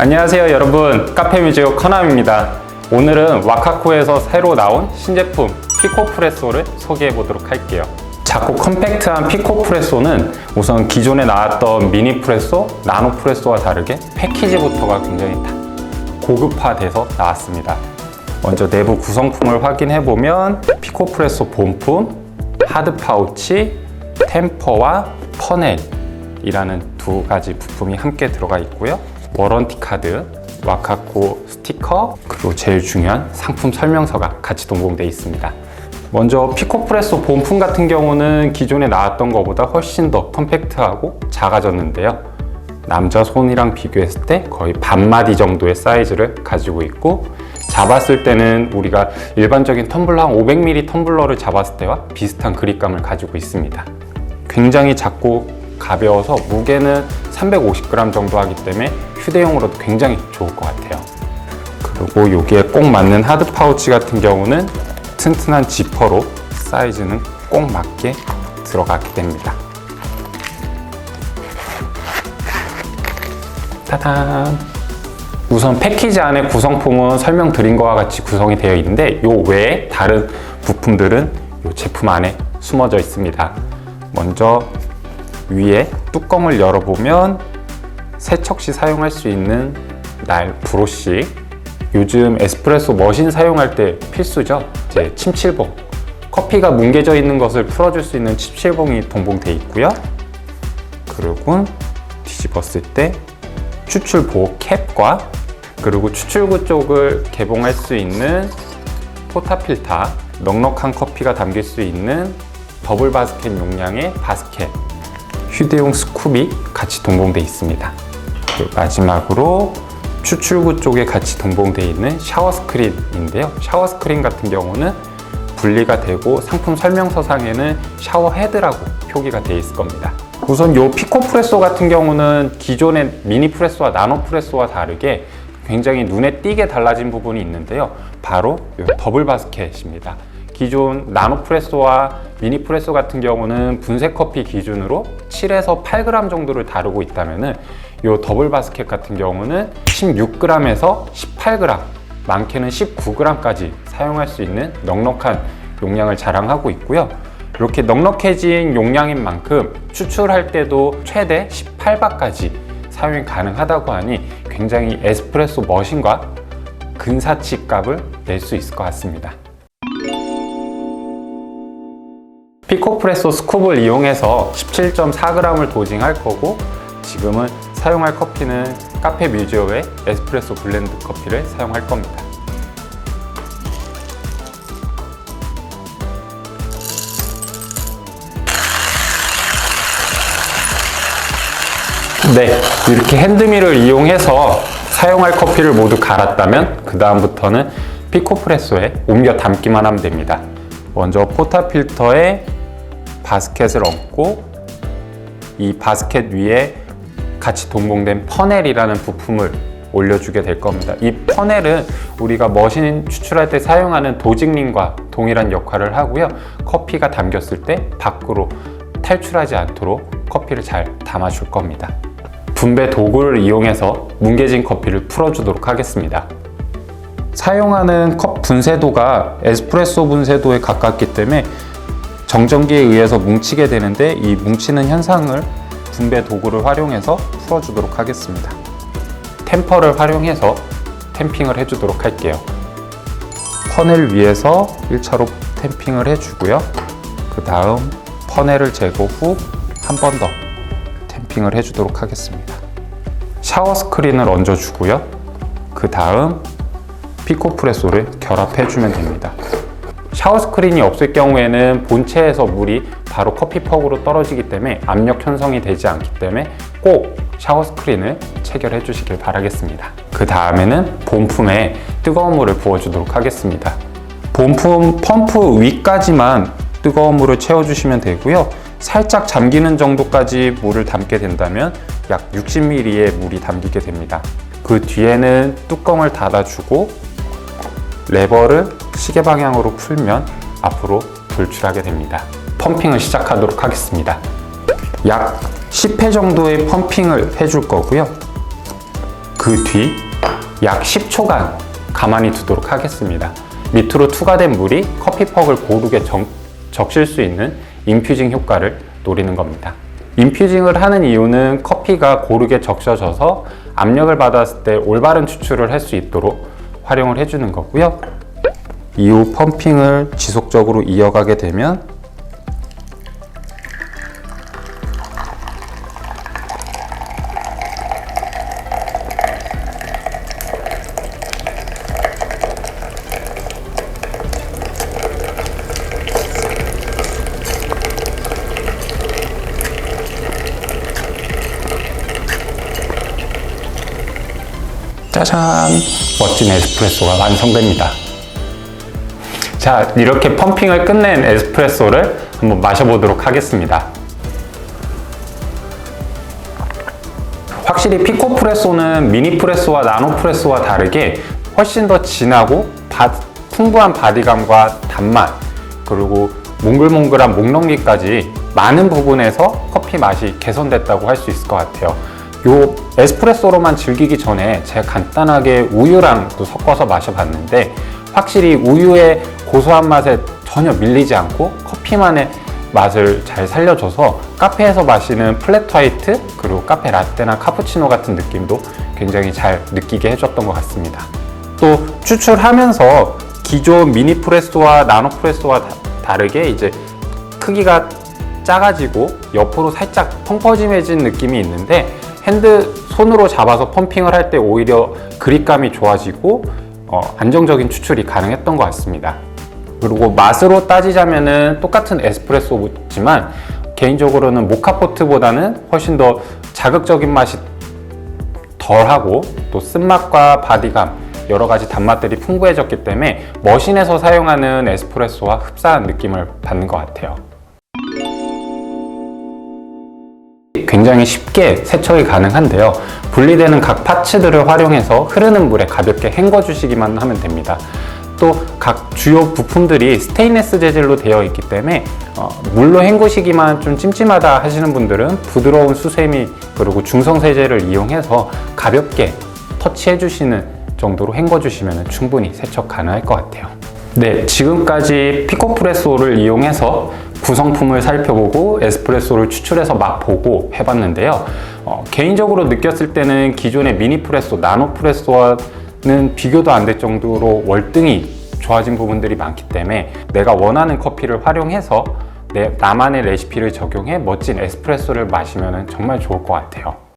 안녕하세요 여러분. 카페뮤지오 커남입니다. 오늘은 와카코에서 새로 나온 신제품 피코프레소를 소개해 보도록 할게요. 작고 컴팩트한 피코프레소는 우선 기존에 나왔던 미니 프레소, 나노 프레소와 다르게 패키지부터가 굉장히 다- 고급화돼서 나왔습니다. 먼저 내부 구성품을 확인해 보면 피코프레소 본품, 하드 파우치, 템퍼와 퍼넬이라는 두 가지 부품이 함께 들어가 있고요. 워런티 카드, 와카코 스티커, 그리고 제일 중요한 상품 설명서가 같이 동봉되어 있습니다. 먼저 피코프레소 본품 같은 경우는 기존에 나왔던 것보다 훨씬 더 컴팩트하고 작아졌는데요. 남자 손이랑 비교했을 때 거의 반마디 정도의 사이즈를 가지고 있고 잡았을 때는 우리가 일반적인 텀블러 한 500ml 텀블러를 잡았을 때와 비슷한 그립감을 가지고 있습니다. 굉장히 작고 가벼워서 무게는 350g 정도 하기 때문에 휴대용으로도 굉장히 좋을 것 같아요. 그리고 여기에 꼭 맞는 하드 파우치 같은 경우는 튼튼한 지퍼로 사이즈는 꼭 맞게 들어가게 됩니다. 따단! 우선 패키지 안에 구성품은 설명드린 것과 같이 구성이 되어 있는데 요 외에 다른 부품들은 요 제품 안에 숨어져 있습니다. 먼저 위에 뚜껑을 열어보면 세척 시 사용할 수 있는 날 브러쉬. 요즘 에스프레소 머신 사용할 때 필수죠. 이제 침칠봉. 커피가 뭉개져 있는 것을 풀어줄 수 있는 침칠봉이 동봉되어 있고요. 그리고 뒤집었을 때 추출 보호 캡과 그리고 추출구 쪽을 개봉할 수 있는 포타필타 넉넉한 커피가 담길 수 있는 더블 바스켓 용량의 바스켓 휴대용 스쿱이 같이 동봉되어 있습니다. 그 마지막으로 추출구 쪽에 같이 동봉되어 있는 샤워 스크린인데요. 샤워 스크린 같은 경우는 분리가 되고 상품 설명서상에는 샤워 헤드라고 표기가 되어 있을 겁니다. 우선 이 피코 프레소 같은 경우는 기존의 미니 프레소와 나노 프레소와 다르게 굉장히 눈에 띄게 달라진 부분이 있는데요. 바로 이 더블 바스켓입니다 기존 나노 프레소와 미니 프레소 같은 경우는 분쇄 커피 기준으로 7에서 8g 정도를 다루고 있다면은 이 더블 바스켓 같은 경우는 16g에서 18g, 많게는 19g까지 사용할 수 있는 넉넉한 용량을 자랑하고 있고요. 이렇게 넉넉해진 용량인 만큼 추출할 때도 최대 18바까지 사용이 가능하다고 하니 굉장히 에스프레소 머신과 근사치 값을 낼 수 있을 것 같습니다. 피코프레소 스쿱을 이용해서 17.4g을 도징할 거고 지금은 사용할 커피는 카페 뮤지엄의 에스프레소 블렌드 커피를 사용할 겁니다. 네, 이렇게 핸드밀을 이용해서 사용할 커피를 모두 갈았다면 그 다음부터는 피코프레소에 옮겨 담기만 하면 됩니다. 먼저 포타 필터에 바스켓을 얹고 이 바스켓 위에 같이 동봉된 퍼넬이라는 부품을 올려주게 될 겁니다. 이 퍼넬은 우리가 머신 추출할 때 사용하는 도직링과 동일한 역할을 하고요. 커피가 담겼을 때 밖으로 탈출하지 않도록 커피를 잘 담아줄 겁니다. 분배 도구를 이용해서 뭉개진 커피를 풀어주도록 하겠습니다. 사용하는 컵 분쇄도가 에스프레소 분쇄도에 가깝기 때문에 정전기에 의해서 뭉치게 되는데 이 뭉치는 현상을 분배 도구를 활용해서 풀어주도록 하겠습니다. 템퍼를 활용해서 템핑을 해주도록 할게요. 퍼넬 위에서 1차로 템핑을 해주고요. 그 다음 퍼넬을 제거 후 한 번 더 템핑을 해주도록 하겠습니다. 샤워 스크린을 얹어주고요. 그 다음 피코프레소를 결합해주면 됩니다. 샤워 스크린이 없을 경우에는 본체에서 물이 바로 커피퍽으로 떨어지기 때문에 압력 형성이 되지 않기 때문에 꼭 샤워 스크린을 체결해 주시길 바라겠습니다. 그 다음에는 본품에 뜨거운 물을 부어주도록 하겠습니다. 본품 펌프 위까지만 뜨거운 물을 채워주시면 되고요. 살짝 잠기는 정도까지 물을 담게 된다면 약 60ml의 물이 담기게 됩니다. 그 뒤에는 뚜껑을 닫아주고 레버를 시계 방향으로 풀면 앞으로 돌출하게 됩니다. 펌핑을 시작하도록 하겠습니다. 약 10회 정도의 펌핑을 해줄 거고요. 그 뒤 약 10초간 가만히 두도록 하겠습니다. 밑으로 투과된 물이 커피퍽을 고르게 정- 적실 수 있는 인퓨징 효과를 노리는 겁니다. 인퓨징을 하는 이유는 커피가 고르게 적셔져서 압력을 받았을 때 올바른 추출을 할 수 있도록 활용을 해주는 거고요. 이후 펌핑을 지속적으로 이어가게 되면 짜잔 멋진 에스프레소가 완성됩니다. 자 이렇게 펌핑을 끝낸 에스프레소를 한번 마셔보도록 하겠습니다. 확실히 피코프레소는 미니프레소와 나노프레소와 다르게 훨씬 더 진하고 바- 풍부한 바디감과 단맛 그리고 몽글몽글한 목넘기까지 많은 부분에서 커피 맛이 개선됐다고 할 수 있을 것 같아요. 요 에스프레소로만 즐기기 전에 제가 간단하게 우유랑 또 섞어서 마셔봤는데 확실히 우유의 고소한 맛에 전혀 밀리지 않고 커피만의 맛을 잘 살려줘서 카페에서 마시는 플랫 화이트 그리고 카페 라떼나 카푸치노 같은 느낌도 굉장히 잘 느끼게 해줬던 것 같습니다. 또 추출하면서 기존 미니 프레소와 나노 프레소와 다- 다르게 이제 크기가 작아지고 옆으로 살짝 펑퍼짐해진 느낌이 있는데 핸드 손으로 잡아서 펌핑을 할 때 오히려 그립감이 좋아지고 어, 안정적인 추출이 가능했던 것 같습니다. 그리고 맛으로 따지자면은 똑같은 에스프레소지만 개인적으로는 모카포트보다는 훨씬 더 자극적인 맛이 덜하고 또 쓴맛과 바디감 여러 가지 단맛들이 풍부해졌기 때문에 머신에서 사용하는 에스프레소와 흡사한 느낌을 받는 것 같아요. 굉장히 쉽게 세척이 가능한데요. 분리되는 각 파츠들을 활용해서 흐르는 물에 가볍게 헹궈 주시기만 하면 됩니다. 또 각 주요 부품들이 스테인레스 재질로 되어 있기 때문에 어, 물로 헹구시기만 좀 찜찜하다 하시는 분들은 부드러운 수세미 그리고 중성 세제를 이용해서 가볍게 터치해 주시는 정도로 헹궈 주시면 충분히 세척 가능할 것 같아요. 네, 지금까지 피코프레소를 이용해서 구성품을 살펴보고 에스프레소를 추출해서 맛보고 해봤는데요. 어, 개인적으로 느꼈을 때는 기존의 미니 프레소, 나노 프레소와는 비교도 안 될 정도로 월등히 좋아진 부분들이 많기 때문에 내가 원하는 커피를 활용해서 내, 나만의 레시피를 적용해 멋진 에스프레소를 마시면 정말 좋을 것 같아요.